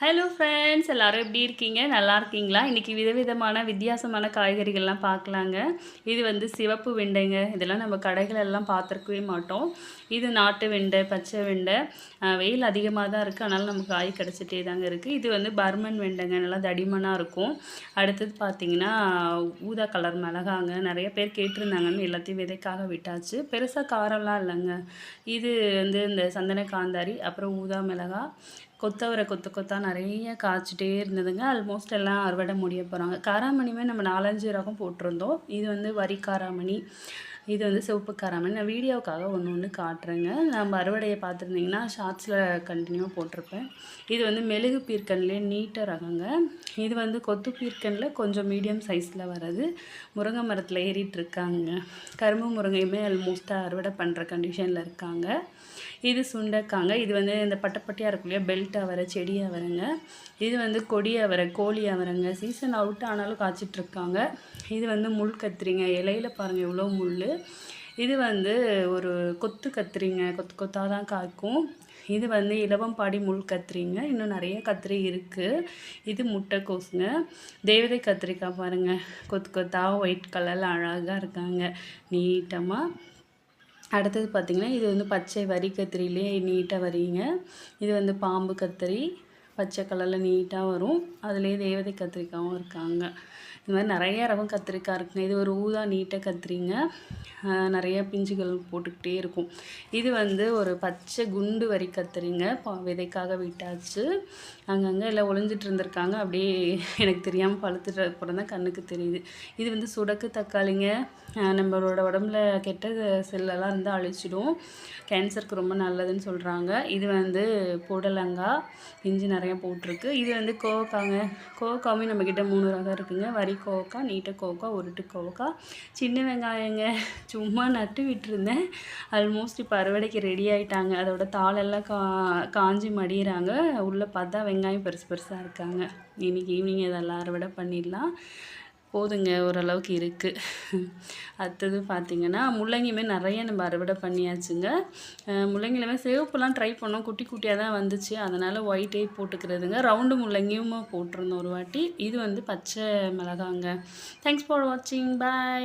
Hello friends எல்லோரும் எப்படி இருக்கீங்க? நல்லா இருக்கீங்களா? இன்றைக்கி விதவிதமான வித்தியாசமான காய்கறிகள்லாம் பார்க்கலாங்க. இது வந்து சிவப்பு வெண்டைங்க. இதெல்லாம் நம்ம கடைகளெல்லாம் பார்த்துருக்கவே மாட்டோம். இது நாட்டு வெண்டை பச்சை வெண்டை. வெயில் அதிகமாக தான் இருக்குது அதனால் நமக்கு காய் கிடச்சிட்டே தாங்க இருக்குது இது வந்து பர்மன் வெண்டைங்க. நல்லா தடிமனாக இருக்கும். அடுத்தது பார்த்திங்கன்னா ஊதா கலர் மிளகாங்க. நிறைய பேர் கேட்டிருந்தாங்கன்னு எல்லாத்தையும் விதைக்காக விட்டாச்சு. பெருசாக காரம்லாம் இல்லைங்க. இது வந்து இந்த சந்தன காந்தாரி அப்புறம் ஊதா மிளகா கொத்தவரை கொத்து கொத்தா நிறைய காய்ச்சிட்டே இருந்ததுங்க. ஆல்மோஸ்ட் எல்லாம் அறுவடை முடிய போகிறாங்க காராமணியுமே நம்ம நாலஞ்சு ரகம் போட்டிருந்தோம். இது வந்து வரி காராமணி இது வந்து சிவப்பு காராமணி. நான் வீடியோவுக்காக ஒன்று ஒன்று காட்டுறேங்க. நம்ம அறுவடையை பார்த்துருந்தீங்கன்னா ஷார்ட்ஸில் கண்டினியூவாக போட்டிருப்பேன். இது வந்து மெழுகு பீர்க்கன்லேயே நீட்டாக ரகங்க. இது வந்து கொத்து பீர்க்கனில் கொஞ்சம் மீடியம் சைஸில் வர்றது. முருங்கை மரத்தில் ஏறிட்டு இருக்காங்க. கரும்பு முருங்கையுமே ஆல்மோஸ்ட்டாக அறுவடை பண்ணுற கண்டிஷனில் இருக்காங்க. இது சுண்டைக்காங்க. இது வந்து இந்த பட்டப்பட்டியாக இருக்கும் இல்லையா? பெல்ட் அவரை செடி அவரைங்க. இது வந்து கொடி அவரை கோழி அவரைங்க. சீசன் அவுட் ஆனாலும் காய்ச்சிட்ருக்காங்க. இது வந்து முள் கத்திரிங்க. இலையில பாருங்கள் எவ்வளோ முள். இது வந்து ஒரு கொத்து கத்திரிங்க. கொத்து கொத்தாக தான் காய்க்கும். இது வந்து இலவம்பாடி முள் கத்திரிங்க. இன்னும் நிறைய கத்திரி இருக்குது இது முட்டைக்கோசுங்க தேவதை கத்திரிக்காய் பாருங்கள் கொத்து கொத்தாக ஒயிட் கலரில் அழகாக இருக்காங்க. நீட்டமாக அடுத்தது பார்த்திங்கன்னா இது வந்து பச்சை வரி கத்திரிலே நீட்டாக வரிங்க. இது வந்து பாம்பு கத்திரி. பச்சை கலரில் நீட்டாக வரும். அதுலேயே தேவதை கத்திரிக்காயும் இருக்காங்க. இந்த மாதிரி நிறைய ரகம் கத்திரிக்காய் இருக்குங்க. இது ஒரு ஊதா நீட்டாக கத்திரிங்க. நிறைய பிஞ்சுகள் போட்டுக்கிட்டே இருக்கும். இது வந்து ஒரு பச்சை குண்டு வரி கத்திரிங்க. பா- விதைக்காக விட்டாச்சு. அங்கங்கே எல்லாம் ஒளிஞ்சிட்டு இருந்திருக்காங்க. அப்படியே எனக்கு தெரியாமல் பழுத்துட்டு அப்புறம் தான் கண்ணுக்கு தெரியுது. இது வந்து சுடக்கு தக்காளிங்க. நம்மளோட உடம்புல கெட்ட செல்லெல்லாம் இருந்தால் அழிச்சிடும். கேன்சருக்கு ரொம்ப நல்லதுன்னு சொல்கிறாங்க இது வந்து புடலங்காய் இஞ்சி நிறைய போட்டிருக்கு. இது வந்து கோவக்காங்க. கோவக்காவுமே நம்மக்கிட்ட மூணு ரகம் இருக்குங்க. வரி கோவக்கா நீட்ட கோவக்கா உருட்டு கோவக்கா. சின்ன வெங்காயங்க. சும்மா நட்டு விட்டுருந்தேன். ஆல்மோஸ்ட் இப்போ அறுவடைக்கு ரெடி ஆகிட்டாங்க அதோட தாளெல்லாம் கா காஞ்சி மடியிறாங்க. உள்ளே பார்த்தா வெங்காயம் பெருசு பெருசாக இருக்காங்க. இன்னைக்கு ஈவினிங் இதெல்லாம் அறுவடை பண்ணிடலாம். போதுங்க ஓரளவுக்கு இருக்குது அடுத்தது பார்த்திங்கன்னா முள்ளங்கியுமே நிறைய நம்ம அறுவடை பண்ணியாச்சுங்க. முள்ளங்கியிலுமே முள்ளங்கிலுமே சிவப்புலாம் ட்ரை பண்ணோம். குட்டி குட்டியாக தான் வந்துச்சு. அதனால் ஒயிட்டே போட்டுக்கிறதுங்க. ரவுண்டு முள்ளங்கியும் போட்டிருந்தோம் ஒரு வாட்டி. இது வந்து பச்சை மிளகாங்க. தேங்க்ஸ் ஃபார் வாட்சிங் பாய்